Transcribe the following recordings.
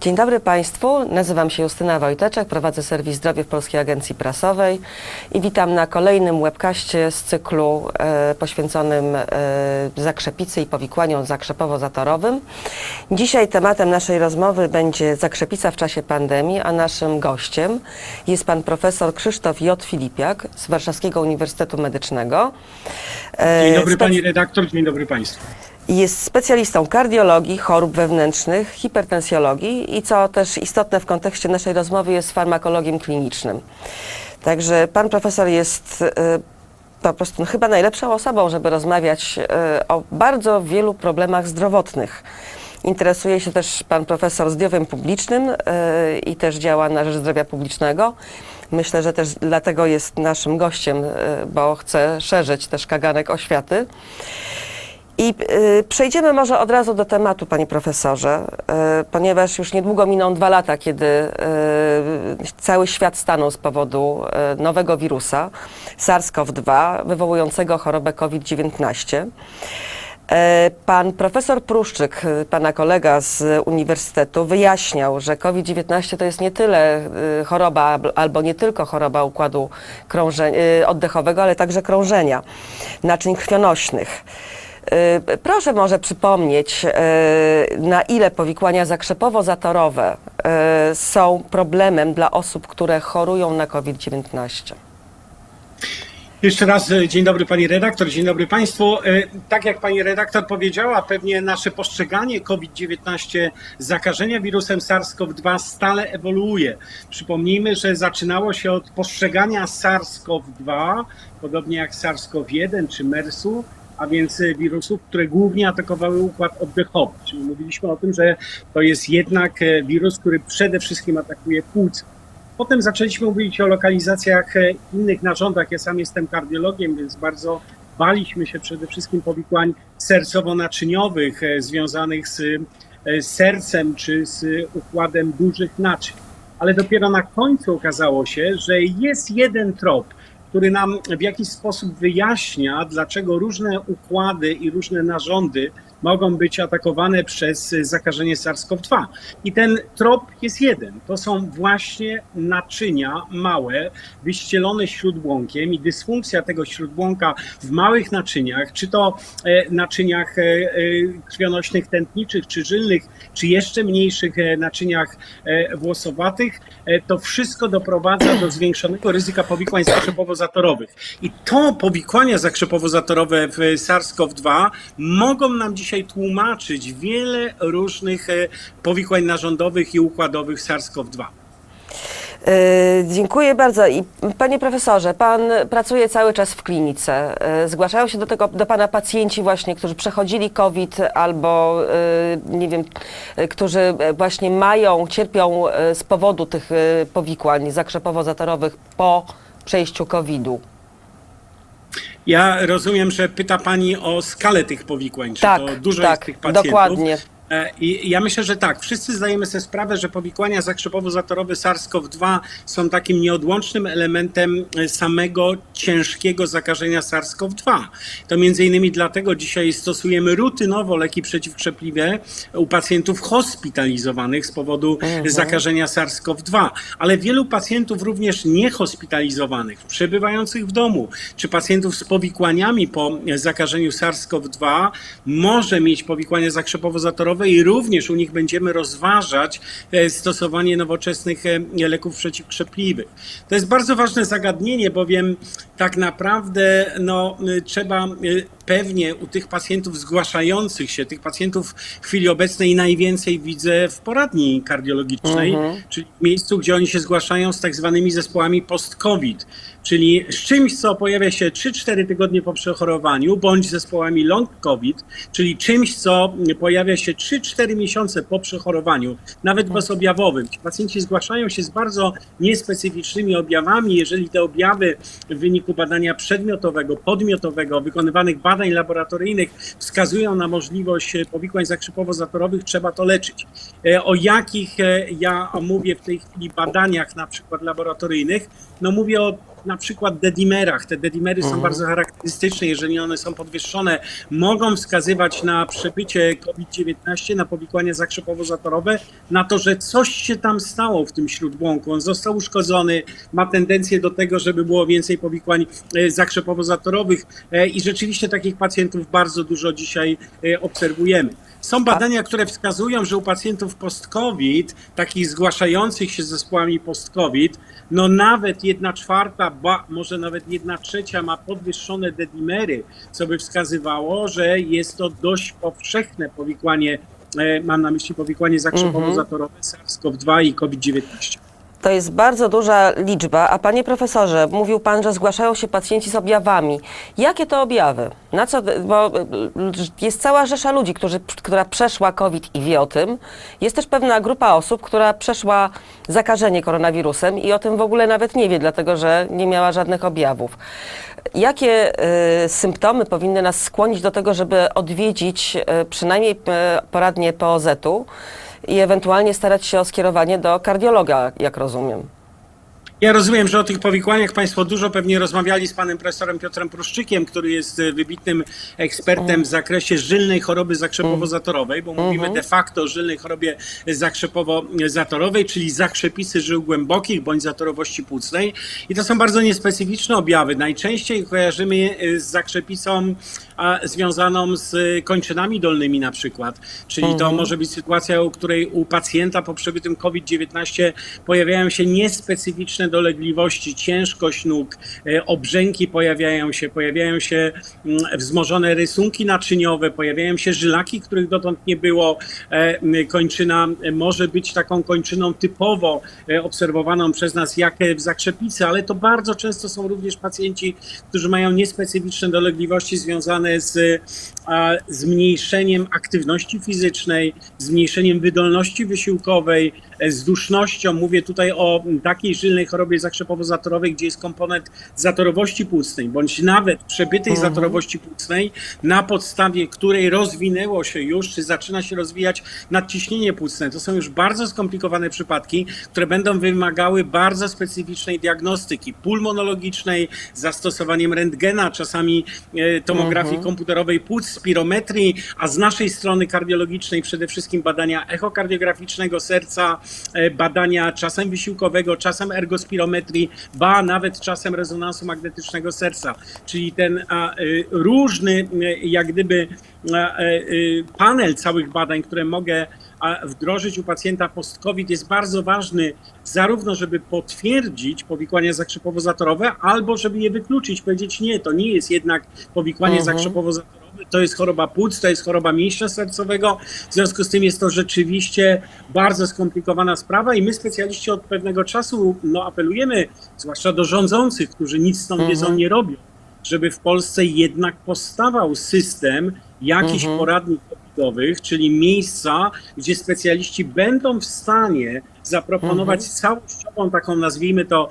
Dzień dobry Państwu, nazywam się Justyna Wojteczek, prowadzę serwis Zdrowie w Polskiej Agencji Prasowej i witam na kolejnym webkaście z cyklu e, poświęconym e, zakrzepicy i powikłaniom zakrzepowo-zatorowym. Dzisiaj tematem naszej rozmowy będzie zakrzepica w czasie pandemii, a naszym gościem jest pan profesor Krzysztof J. Filipiak z Warszawskiego Uniwersytetu Medycznego. E, Dzień dobry pani redaktor, dzień dobry państwu. Jest specjalistą kardiologii, chorób wewnętrznych, hipertensjologii i co też istotne w kontekście naszej rozmowy jest farmakologiem klinicznym. Także pan profesor jest e, po prostu no, chyba najlepszą osobą, żeby rozmawiać e, o bardzo wielu problemach zdrowotnych. Interesuje się też pan profesor zdrowiem publicznym e, i też działa na rzecz zdrowia publicznego. Myślę, że też dlatego jest naszym gościem, bo chce szerzyć też kaganek oświaty. I y, przejdziemy może od razu do tematu, panie profesorze, y, ponieważ już niedługo miną dwa lata, kiedy y, cały świat stanął z powodu y, nowego wirusa SARS-CoV-2 wywołującego chorobę COVID-19. E, Pan profesor Pruszczyk, y, pana kolega z uniwersytetu, wyjaśniał, że COVID-19 to jest nie tyle y, choroba albo nie tylko choroba układu y, oddechowego, ale także krążenia naczyń krwionośnych. Y, Proszę może przypomnieć, y, na ile powikłania zakrzepowo-zatorowe y, są problemem dla osób, które chorują na COVID-19. Jeszcze raz dzień dobry pani redaktor, dzień dobry państwu. Tak jak pani redaktor powiedziała, pewnie nasze postrzeganie COVID-19 zakażenia wirusem SARS-CoV-2 stale ewoluuje. Przypomnijmy, że zaczynało się od postrzegania SARS-CoV-2, podobnie jak SARS-CoV-1 czy MERS-u, a więc e, wirusów, które głównie atakowały układ oddechowy. Czyli mówiliśmy o tym, że to jest jednak e, wirus, który przede wszystkim atakuje płuca. Potem zaczęliśmy mówić o lokalizacjach e, innych narządach. Ja sam jestem kardiologiem, więc bardzo baliśmy się przede wszystkim powikłań sercowo-naczyniowych związanych z sercem czy z układem dużych naczyń. Ale dopiero na końcu okazało się, że jest jeden trop, który nam w jakiś sposób wyjaśnia, dlaczego różne układy i różne narządy mogą być atakowane przez zakażenie SARS-CoV-2. I ten trop jest jeden. To są właśnie naczynia małe, wyścielone śródbłąkiem i dysfunkcja tego śródbłąka w małych naczyniach, czy to e, naczyniach e, e, krwionośnych tętniczych, czy żylnych, czy jeszcze mniejszych naczyniach włosowatych, to wszystko doprowadza do zwiększonego ryzyka powikłań zakrzepowo-zatorowych. I to powikłania zakrzepowo-zatorowe w SARS-CoV-2 mogą nam dzisiaj tłumaczyć wiele różnych e, powikłań narządowych i układowych SARS-CoV-2. E, Dziękuję bardzo. I panie profesorze, pan pracuje cały czas w klinice. E, Zgłaszają się do tego do pana pacjenci właśnie, którzy przechodzili COVID albo nie wiem, którzy właśnie mają, cierpią z powodu tych powikłań zakrzepowo-zatorowych po przejściu COVID-u. Ja rozumiem, że pyta Pani o skalę tych powikłań. Czy Tak, to dużo tak, jest tych pacjentów? dokładnie. E, I ja myślę, że tak. Wszyscy zdajemy sobie sprawę, że powikłania zakrzepowo-zatorowe SARS-CoV-2 są takim nieodłącznym elementem e, samego ciężkiego zakażenia SARS-CoV-2. To między innymi dlatego dzisiaj stosujemy rutynowo leki przeciwkrzepliwe u pacjentów hospitalizowanych z powodu zakażenia SARS-CoV-2, ale wielu pacjentów również niehospitalizowanych, przebywających w domu, czy pacjentów z powikłaniami po zakażeniu SARS-CoV-2 może mieć powikłania zakrzepowo-zatorowe i również u nich będziemy rozważać e, stosowanie nowoczesnych e, leków przeciwkrzepliwych. To jest bardzo ważne zagadnienie, bowiem tak naprawdę no, y, trzeba pewnie u tych pacjentów zgłaszających się, tych pacjentów w chwili obecnej najwięcej widzę w poradni kardiologicznej, czyli w miejscu, gdzie oni się zgłaszają z tak zwanymi zespołami post-COVID, czyli z czymś, co pojawia się 3-4 tygodnie po przechorowaniu, bądź zespołami long COVID, czyli czymś, co pojawia się 3-4 miesiące po przechorowaniu, nawet bezobjawowym. Ci pacjenci zgłaszają się z bardzo niespecyficznymi objawami. Jeżeli te objawy w wyniku badania przedmiotowego, podmiotowego, wykonywanych badań laboratoryjnych wskazują na możliwość e, powikłań zakrzepowo-zatorowych, trzeba to leczyć. E, O jakich e, ja mówię w tej chwili badaniach na przykład laboratoryjnych? No mówię o na przykład dedimerach. Te dedimery są bardzo charakterystyczne, jeżeli one są podwyższone, mogą wskazywać na przebycie COVID-19, na powikłania zakrzepowo-zatorowe, na to, że coś się tam stało w tym śródbłąku. On został uszkodzony, ma tendencję do tego, żeby było więcej powikłań e, zakrzepowo-zatorowych e, i rzeczywiście takich pacjentów bardzo dużo dzisiaj e, obserwujemy. Są badania, które wskazują, że u pacjentów post-COVID, takich zgłaszających się z zespołami post-COVID, no nawet jedna czwarta, ba, może nawet jedna trzecia ma podwyższone dedimery, co by wskazywało, że jest to dość powszechne powikłanie, e, mam na myśli powikłanie zakrzepowo-zatorowe SARS-CoV-2 i COVID-19. To jest bardzo duża liczba, a panie profesorze, mówił pan, że zgłaszają się pacjenci z objawami. Jakie to objawy? Na co, bo y, jest cała rzesza ludzi, którzy, która przeszła COVID i wie o tym. Jest też pewna grupa osób, która przeszła zakażenie koronawirusem i o tym w ogóle nawet nie wie, dlatego że nie miała żadnych objawów. Jakie y, symptomy powinny nas skłonić do tego, żeby odwiedzić y, przynajmniej y, poradnie POZ-u? I ewentualnie starać się o skierowanie do kardiologa, jak rozumiem. Ja rozumiem, że o tych powikłaniach Państwo dużo pewnie rozmawiali z panem profesorem Piotrem Pruszczykiem, który jest e, wybitnym ekspertem w zakresie żylnej choroby zakrzepowo-zatorowej, bo mówimy de facto o żylnej chorobie zakrzepowo-zatorowej, czyli zakrzepisy żył głębokich bądź zatorowości płucnej. I to są bardzo niespecyficzne objawy. Najczęściej kojarzymy e, z zakrzepisą związaną z kończynami dolnymi na przykład. Czyli to może być sytuacja, u której u pacjenta po przebytym COVID-19 pojawiają się niespecyficzne dolegliwości, ciężkość nóg, e, obrzęki pojawiają się, pojawiają się mm, wzmożone rysunki naczyniowe, pojawiają się żylaki, których dotąd nie było. E, Kończyna może być taką kończyną typowo e, obserwowaną przez nas jak w zakrzepicy, ale to bardzo często są również pacjenci, którzy mają niespecyficzne dolegliwości związane z zmniejszeniem aktywności fizycznej, zmniejszeniem wydolności wysiłkowej, z dusznością. Mówię tutaj o takiej żylnej chorobie zakrzepowo-zatorowej, gdzie jest komponent zatorowości płucnej, bądź nawet przebytej zatorowości płucnej, na podstawie której rozwinęło się już, czy zaczyna się rozwijać nadciśnienie płucne. To są już bardzo skomplikowane przypadki, które będą wymagały bardzo specyficznej diagnostyki pulmonologicznej, zastosowaniem rentgena, czasami e, tomografii komputerowej płuc, spirometrii, a z naszej strony kardiologicznej przede wszystkim badania echokardiograficznego serca, e, badania czasem wysiłkowego, czasem ergospirometrii, ba nawet czasem rezonansu magnetycznego serca. Czyli ten a, y, różny y, jak gdyby y, panel całych badań, które mogę wdrożyć u pacjenta post-COVID jest bardzo ważny, zarówno żeby potwierdzić powikłania zakrzepowo-zatorowe, albo żeby je wykluczyć, powiedzieć nie, to nie jest jednak powikłanie zakrzepowo-zatorowe, to jest choroba płuc, to jest choroba mięśnia sercowego. W związku z tym jest to rzeczywiście bardzo skomplikowana sprawa i my specjaliści od pewnego czasu no, apelujemy, zwłaszcza do rządzących, którzy nic z tą wiedzą nie robią, żeby w Polsce jednak powstawał system jakichś poradni covidowych, czyli miejsca, gdzie specjaliści będą w stanie zaproponować całościową taką, nazwijmy to,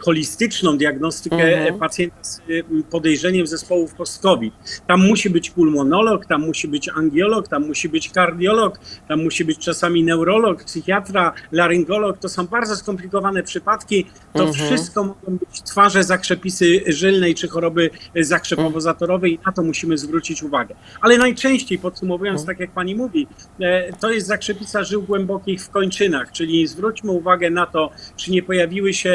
holistyczną diagnostykę e, pacjenta z e, podejrzeniem zespołów post-COVID. Tam musi być pulmonolog, tam musi być angiolog, tam musi być kardiolog, tam musi być czasami neurolog, psychiatra, laryngolog. To są bardzo skomplikowane przypadki. To wszystko mogą być twarze zakrzepisy żylnej czy choroby zakrzepowo-zatorowej i na to musimy zwrócić uwagę. Ale najczęściej, podsumowując, tak jak pani mówi, e, to jest zakrzepisa żył głębokich w kończynach, czyli zwróćmy uwagę na to, czy nie pojawiły się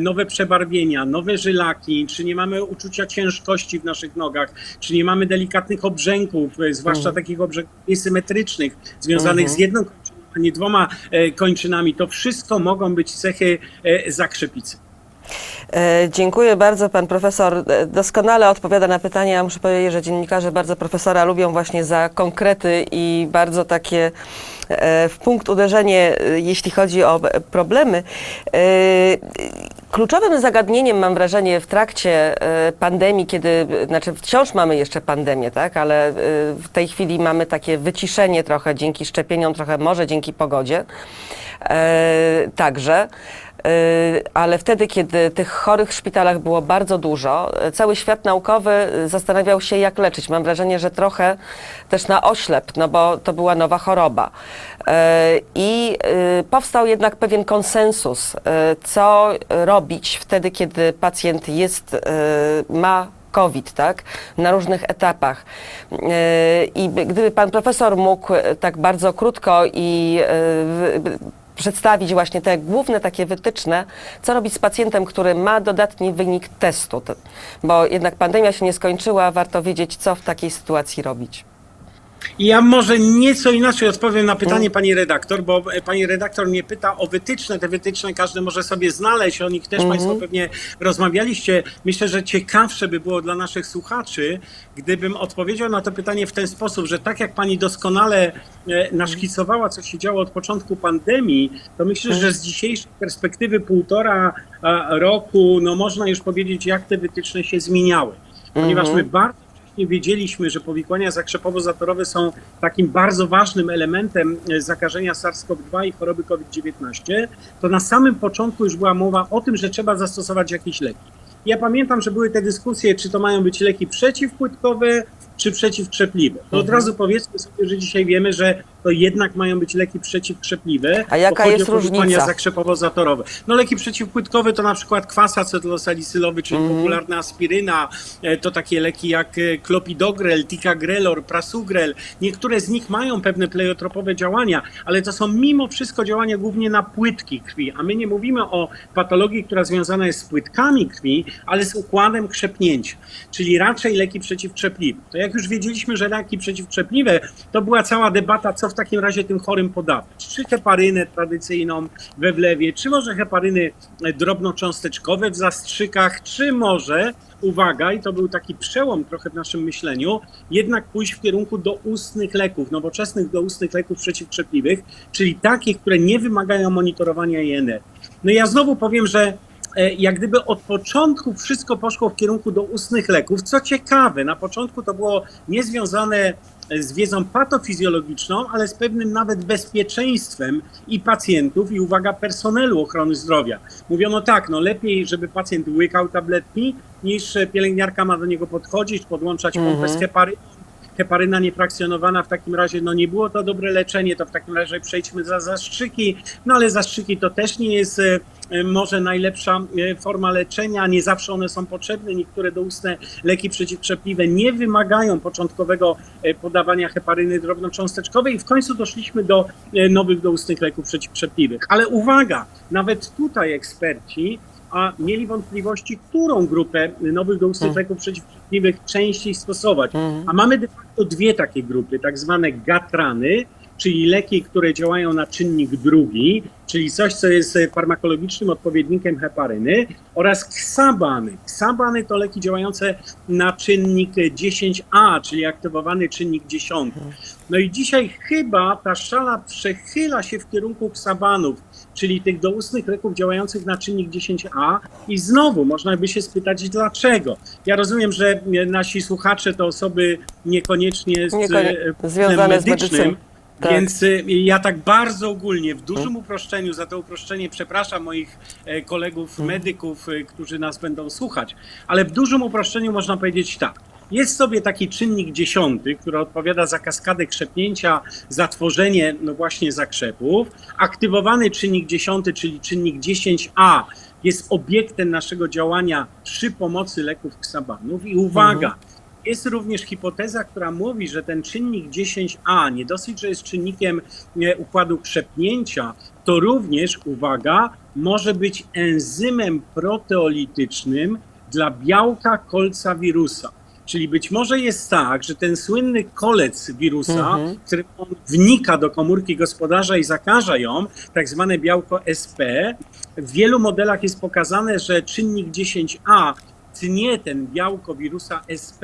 nowe przebarwienia, nowe żylaki, czy nie mamy uczucia ciężkości w naszych nogach, czy nie mamy delikatnych obrzęków, e, zwłaszcza takich obrzęków niesymetrycznych, związanych z jedną kończyną, a nie dwoma e, kończynami. To wszystko mogą być cechy e, zakrzepicy. E, Dziękuję bardzo. Pan profesor e, doskonale odpowiada na pytania. Muszę powiedzieć, że dziennikarze bardzo profesora lubią właśnie za konkrety i bardzo takie e, w punkt uderzenie, jeśli chodzi o problemy. Kluczowym zagadnieniem, mam wrażenie, w trakcie pandemii, kiedy, znaczy wciąż mamy jeszcze pandemię, tak, ale w tej chwili mamy takie wyciszenie trochę dzięki szczepieniom, trochę może dzięki pogodzie także. Y, Ale wtedy, kiedy tych chorych w szpitalach było bardzo dużo, cały świat naukowy y, zastanawiał się, jak leczyć. Mam wrażenie, że trochę też na oślep, no bo to była nowa choroba. Y, I powstał jednak pewien konsensus, co robić wtedy, kiedy pacjent jest, ma COVID, tak? Na różnych etapach. I by- gdyby pan profesor mógł tak bardzo krótko i przedstawić właśnie te główne takie wytyczne, co robić z pacjentem, który ma dodatni wynik testu, bo jednak pandemia się nie skończyła, warto wiedzieć, co w takiej sytuacji robić. Ja może nieco inaczej odpowiem na pytanie pani redaktor, bo e, pani redaktor mnie pyta o wytyczne. Te wytyczne każdy może sobie znaleźć, o nich też państwo pewnie rozmawialiście. Myślę, że ciekawsze by było dla naszych słuchaczy, gdybym odpowiedział na to pytanie w ten sposób, że tak jak pani doskonale e, naszkicowała, co się działo od początku pandemii, to myślę, że z dzisiejszej perspektywy półtora roku, no można już powiedzieć, jak te wytyczne się zmieniały. Ponieważ my bardzo wcześnie wiedzieliśmy, że powikłania zakrzepowo-zatorowe są takim bardzo ważnym elementem e, zakażenia SARS-CoV-2 i choroby COVID-19, to na samym początku już była mowa o tym, że trzeba zastosować jakieś leki. Ja pamiętam, że były te dyskusje, czy to mają być leki przeciwpłytkowe, czy przeciwkrzepliwe. To od razu powiedzmy sobie, że dzisiaj wiemy, że to jednak mają być leki przeciwkrzepliwe. A jaka bo chodzi jest o powikłania różnica? zakrzepowo-zatorowe. No leki przeciwpłytkowe to na przykład kwas acetylosalicylowy, czyli Mhm. popularna aspiryna, e, to takie leki jak e, klopidogrel, ticagrelor, prasugrel. Niektóre z nich mają pewne pleiotropowe działania, ale to są mimo wszystko działania głównie na płytki krwi, a my nie mówimy o patologii, która związana jest z płytkami krwi, ale z układem krzepnięcia, czyli raczej leki przeciwkrzepliwe. To jak już wiedzieliśmy, że leki przeciwkrzepliwe, to była cała debata, co w takim razie tym chorym podawać. Czy heparynę tradycyjną we wlewie, czy może heparyny drobnocząsteczkowe w zastrzykach, czy może, uwaga, i to był taki przełom trochę w naszym myśleniu, jednak pójść w kierunku doustnych leków, nowoczesnych doustnych leków przeciwkrzepliwych, czyli takich, które nie wymagają monitorowania INR. No ja znowu powiem, że jak gdyby od początku wszystko poszło w kierunku doustnych leków. Co ciekawe, na początku to było niezwiązane z wiedzą patofizjologiczną, ale z pewnym nawet bezpieczeństwem i pacjentów, i uwaga, personelu ochrony zdrowia. Mówiono tak, no lepiej, żeby pacjent łykał tabletki, niż e, pielęgniarka ma do niego podchodzić, podłączać pompę z heparyną. Heparyna niefrakcjonowana w takim razie, no nie było to dobre leczenie, to w takim razie przejdźmy za zastrzyki, no ale zastrzyki to też nie jest e, e, może najlepsza e, forma leczenia, nie zawsze one są potrzebne, niektóre doustne leki przeciwkrzepliwe nie wymagają początkowego podawania heparyny drobnocząsteczkowej. I w końcu doszliśmy do nowych doustnych leków przeciwkrzepliwych. Ale uwaga, nawet tutaj eksperci a mieli wątpliwości, którą grupę nowych doustnych leków przeciwkrzepliwych częściej stosować. A mamy de facto dwie takie grupy, tak zwane gatrany, czyli leki, które działają na czynnik drugi, czyli coś, co jest e, farmakologicznym odpowiednikiem heparyny, oraz ksabany. Ksabany to leki działające na czynnik 10A, czyli aktywowany czynnik 10. No i dzisiaj chyba ta szala przechyla się w kierunku ksabanów, czyli tych doustnych leków działających na czynnik 10A i znowu można by się spytać dlaczego. Ja rozumiem, że e, nasi słuchacze to osoby niekoniecznie z, Niekonie- e, związane z medycznym, medycyną. Tak. Więc y, ja tak bardzo ogólnie, w dużym uproszczeniu, za to uproszczenie przepraszam moich e, kolegów medyków, y, którzy nas będą słuchać, ale w dużym uproszczeniu można powiedzieć tak. Jest sobie taki czynnik dziesiąty, który odpowiada za kaskadę krzepnięcia, za tworzenie no właśnie zakrzepów. Aktywowany czynnik dziesiąty, czyli czynnik 10A, jest obiektem naszego działania przy pomocy leków ksabanów. I uwaga, jest również hipoteza, która mówi, że ten czynnik 10A nie dosyć, że jest czynnikiem e, układu krzepnięcia, to również, uwaga, może być enzymem proteolitycznym dla białka kolca wirusa. Czyli być może jest tak, że ten słynny kolec wirusa, którym on wnika do komórki gospodarza i zakaża ją, tak zwane białko SP, w wielu modelach jest pokazane, że czynnik 10A tnie ten białko wirusa SP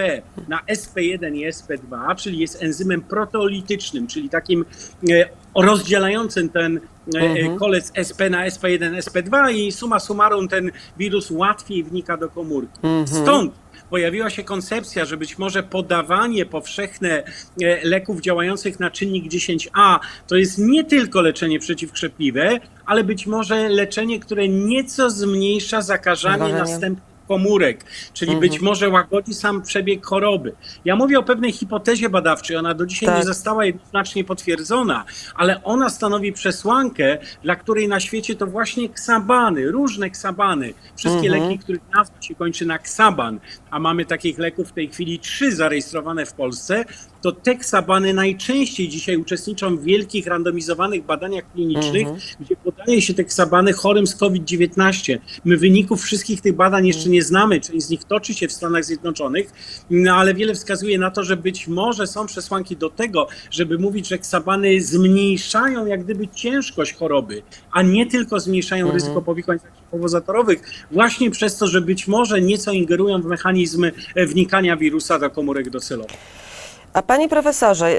na SP1 i SP2, czyli jest enzymem proteolitycznym, czyli takim e, rozdzielającym ten e, e, kolec SP na SP1, SP2 i summa summarum ten wirus łatwiej wnika do komórki. Stąd pojawiła się koncepcja, że być może podawanie powszechne e, leków działających na czynnik 10A to jest nie tylko leczenie przeciwkrzepliwe, ale być może leczenie, które nieco zmniejsza zakażanie następnych komórek, czyli być może łagodzi sam przebieg choroby. Ja mówię o pewnej hipotezie badawczej, ona do dzisiaj Tak. nie została jednoznacznie potwierdzona, ale ona stanowi przesłankę, dla której na świecie to właśnie ksabany, różne ksabany, wszystkie leki, których nazwa się kończy na ksaban, a mamy takich leków w tej chwili trzy zarejestrowane w Polsce, to te ksabany najczęściej dzisiaj uczestniczą w wielkich randomizowanych badaniach klinicznych, gdzie podaje się te ksabany chorym z COVID-19. My wyników wszystkich tych badań jeszcze nie znamy, część z nich toczy się w Stanach Zjednoczonych, no ale wiele wskazuje na to, że być może są przesłanki do tego, żeby mówić, że ksabany zmniejszają jak gdyby ciężkość choroby, a nie tylko zmniejszają ryzyko powikłań powozatorowych, właśnie przez to, że być może nieco ingerują w mechanizm e, wnikania wirusa do komórek docelowych. A panie profesorze,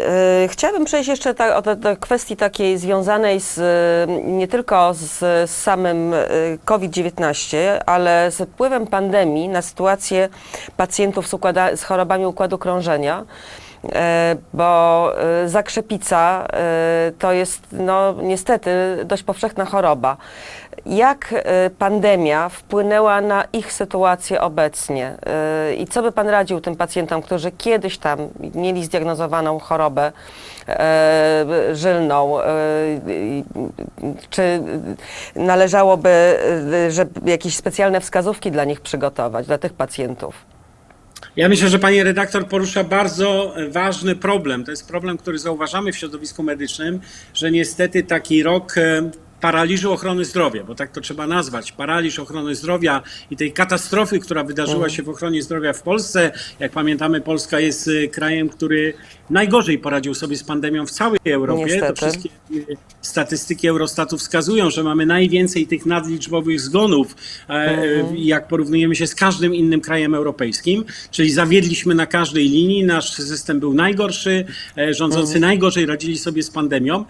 y, chciałabym przejść jeszcze ta, do, kwestii takiej związanej z, y, nie tylko z, z samym y, COVID-19, ale z wpływem pandemii na sytuację pacjentów z, układa, z chorobami układu krążenia. Bo zakrzepica to jest no, niestety dość powszechna choroba. Jak y, pandemia wpłynęła na ich sytuację obecnie? Y, I co by Pan radził tym pacjentom, którzy kiedyś tam mieli zdiagnozowaną chorobę e, żylną? e, Czy należałoby żeby jakieś specjalne wskazówki dla nich przygotować, dla tych pacjentów? Ja myślę, że pani redaktor porusza bardzo ważny problem. To jest problem, który zauważamy w środowisku medycznym, że niestety taki rok e, paraliżu ochrony zdrowia, bo tak to trzeba nazwać, paraliż ochrony zdrowia i tej katastrofy, która wydarzyła się w ochronie zdrowia w Polsce. Jak pamiętamy, Polska jest e, krajem, który najgorzej poradził sobie z pandemią w całej Europie. Niestety. To wszystkie e, statystyki Eurostatu wskazują, że mamy najwięcej tych nadliczbowych zgonów, e, jak porównujemy się z każdym innym krajem europejskim, czyli zawiedliśmy na każdej linii, nasz system był najgorszy, e, rządzący najgorzej radzili sobie z pandemią.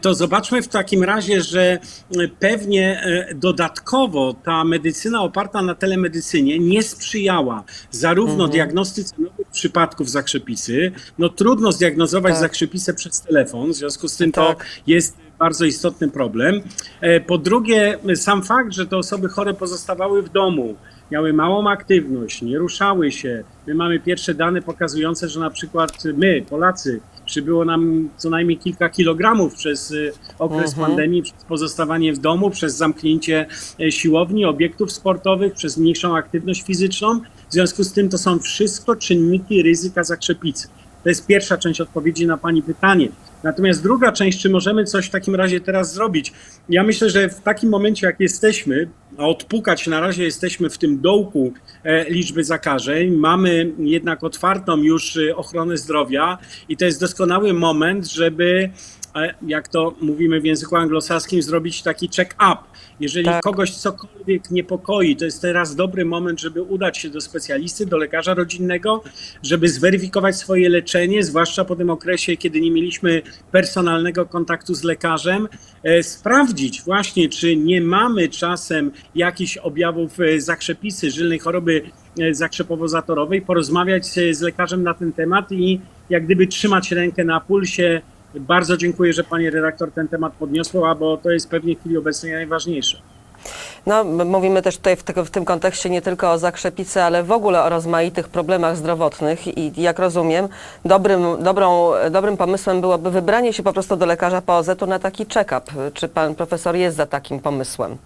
To zobaczmy w takim razie, że pewnie e, dodatkowo ta medycyna oparta na telemedycynie nie sprzyjała zarówno diagnostyce nowych przypadków zakrzepicy, no trudno zdiagnozować Tak. zakrzepicę przez telefon, w związku z tym to Tak. jest bardzo istotny problem. E, Po drugie, sam fakt, że te osoby chore pozostawały w domu, miały małą aktywność, nie ruszały się. My mamy pierwsze dane pokazujące, że na przykład my, Polacy, przybyło nam co najmniej kilka kilogramów przez y, okres pandemii, przez pozostawanie w domu, przez zamknięcie e, siłowni, obiektów sportowych, przez mniejszą aktywność fizyczną. W związku z tym to są wszystko czynniki ryzyka zakrzepicy. To jest pierwsza część odpowiedzi na Pani pytanie. Natomiast druga część, czy możemy coś w takim razie teraz zrobić? Ja myślę, że w takim momencie, jak jesteśmy, a odpukać na razie jesteśmy w tym dołku e, liczby zakażeń, mamy jednak otwartą już e, ochronę zdrowia i to jest doskonały moment, żeby jak to mówimy w języku anglosaskim, zrobić taki check-up. Jeżeli Tak. kogoś cokolwiek niepokoi, to jest teraz dobry moment, żeby udać się do specjalisty, do lekarza rodzinnego, żeby zweryfikować swoje leczenie, zwłaszcza po tym okresie, kiedy nie mieliśmy personalnego kontaktu z lekarzem, e, sprawdzić właśnie, czy nie mamy czasem jakichś objawów e, zakrzepicy, żylnej choroby e, zakrzepowozatorowej, porozmawiać z lekarzem na ten temat i jak gdyby trzymać rękę na pulsie. Bardzo dziękuję, że pani redaktor ten temat podniosła, bo to jest pewnie w chwili obecnej najważniejsze. No, mówimy też tutaj w, tego, w tym kontekście nie tylko o zakrzepicy, ale w ogóle o rozmaitych problemach zdrowotnych i jak rozumiem, dobrym, dobrą, dobrym pomysłem byłoby wybranie się po prostu do lekarza POZ-u na taki check-up. Czy pan profesor jest za takim pomysłem?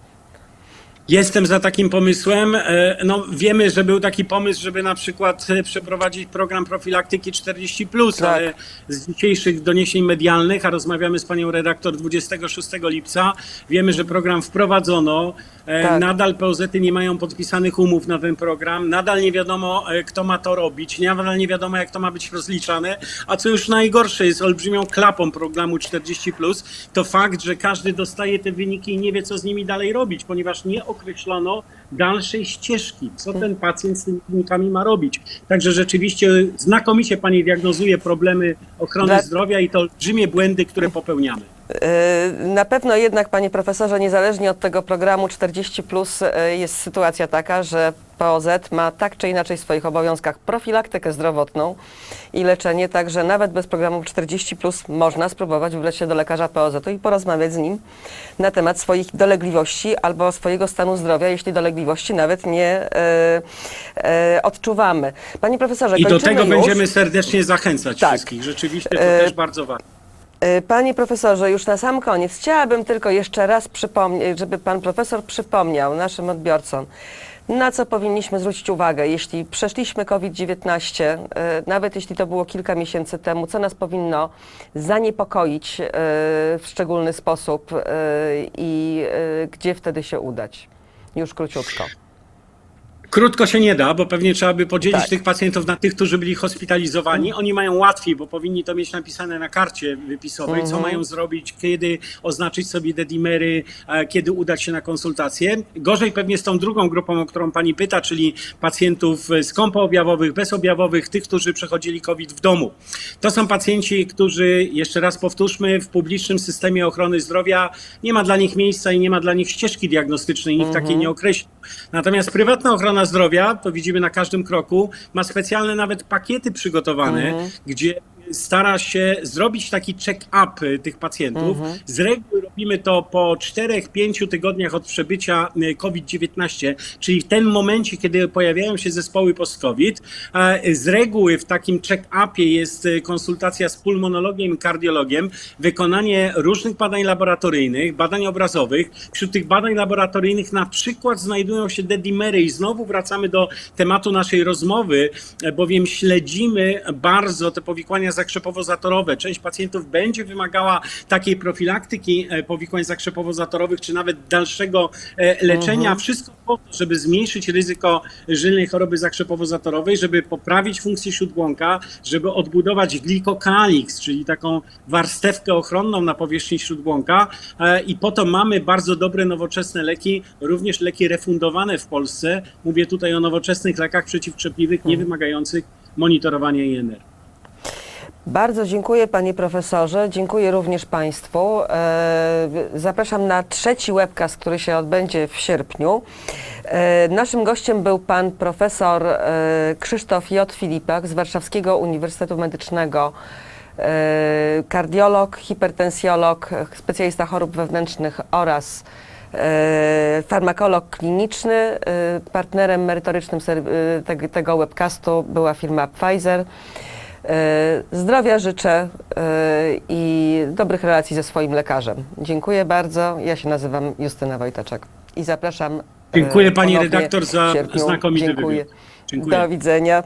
Jestem za takim pomysłem. E, No, wiemy, że był taki pomysł, żeby na przykład e, przeprowadzić program profilaktyki 40, Tak. ale z dzisiejszych doniesień medialnych, a rozmawiamy z panią redaktor 26 lipca, wiemy, że program wprowadzono. E, Tak. Nadal POZ-y nie mają podpisanych umów na ten program, nadal nie wiadomo, kto ma to robić, nadal nie wiadomo, jak to ma być rozliczane. A co już najgorsze jest olbrzymią klapą programu 40, to fakt, że każdy dostaje te wyniki i nie wie, co z nimi dalej robić, ponieważ nie określono dalszej ścieżki, co ten pacjent z tymi wynikami ma robić. Także rzeczywiście znakomicie pani diagnozuje problemy ochrony Dla- zdrowia i to olbrzymie błędy, które popełniamy. Yy, Na pewno jednak, panie profesorze, niezależnie od tego programu 40, yy, jest sytuacja taka, że POZ ma tak czy inaczej w swoich obowiązkach profilaktykę zdrowotną i leczenie, także nawet bez programu 40 można spróbować wybrać się do lekarza POZ-u i porozmawiać z nim na temat swoich dolegliwości albo swojego stanu zdrowia, jeśli dolegliwości nawet nie yy, odczuwamy. Panie profesorze, I do tego już. będziemy serdecznie zachęcać Tak. wszystkich. Rzeczywiście to też bardzo ważne. Y, Panie profesorze, już na sam koniec chciałabym tylko jeszcze raz przypomnieć, żeby pan profesor przypomniał naszym odbiorcom, na co powinniśmy zwrócić uwagę, jeśli przeszliśmy COVID-19, y, nawet jeśli to było kilka miesięcy temu, co nas powinno zaniepokoić y, w szczególny sposób i gdzie wtedy się udać? Już króciutko. Krótko się nie da, bo pewnie trzeba by podzielić Tak. tych pacjentów na tych, którzy byli hospitalizowani. Oni mają łatwiej, bo powinni to mieć napisane na karcie wypisowej, co mają zrobić, kiedy oznaczyć sobie dedimery, kiedy udać się na konsultację. Gorzej pewnie z tą drugą grupą, o którą pani pyta, czyli pacjentów skąpoobjawowych, bezobjawowych, tych, którzy przechodzili COVID w domu. To są pacjenci, którzy, jeszcze raz powtórzmy, w publicznym systemie ochrony zdrowia nie ma dla nich miejsca i nie ma dla nich ścieżki diagnostycznej, nikt takiej nie określił. Natomiast prywatna ochrona zdrowia, to widzimy na każdym kroku, ma specjalne nawet pakiety przygotowane, gdzie stara się zrobić taki check-up y, tych pacjentów. Z reguły robimy to po 4-5 tygodniach od przebycia y, COVID-19, czyli w tym momencie, kiedy pojawiają się zespoły post-COVID. Z reguły w takim check-upie jest y, konsultacja z pulmonologiem i kardiologiem, wykonanie różnych badań laboratoryjnych, badań obrazowych. Wśród tych badań laboratoryjnych na przykład znajdują się dedimery i znowu wracamy do tematu naszej rozmowy, e, bowiem śledzimy bardzo te powikłania zakrzepowo-zatorowe. Część pacjentów będzie wymagała takiej profilaktyki e, powikłań zakrzepowo-zatorowych, czy nawet dalszego e, leczenia. Wszystko po to, żeby zmniejszyć ryzyko żylnej choroby zakrzepowo-zatorowej, żeby poprawić funkcję śródbłąka, żeby odbudować glikokalix, czyli taką warstewkę ochronną na powierzchni śródbłąka E, i po to mamy bardzo dobre, nowoczesne leki, również leki refundowane w Polsce. Mówię tutaj o nowoczesnych lekach przeciwkrzepliwych, nie wymagających monitorowania INR. Bardzo dziękuję panie profesorze, dziękuję również państwu. E, Zapraszam na trzeci webcast, który się odbędzie w sierpniu. E, Naszym gościem był pan profesor e, Krzysztof J. Filipak z Warszawskiego Uniwersytetu Medycznego. Kardiolog, hipertensjolog, specjalista chorób wewnętrznych oraz farmakolog kliniczny. Partnerem merytorycznym tego webcastu była firma Pfizer. E, Zdrowia życzę e, i dobrych relacji ze swoim lekarzem. Dziękuję bardzo. Ja się nazywam Justyna Wojtaczek i zapraszam. e, Dziękuję pani redaktor za znakomity Dziękuję. Dziękuję. Do widzenia.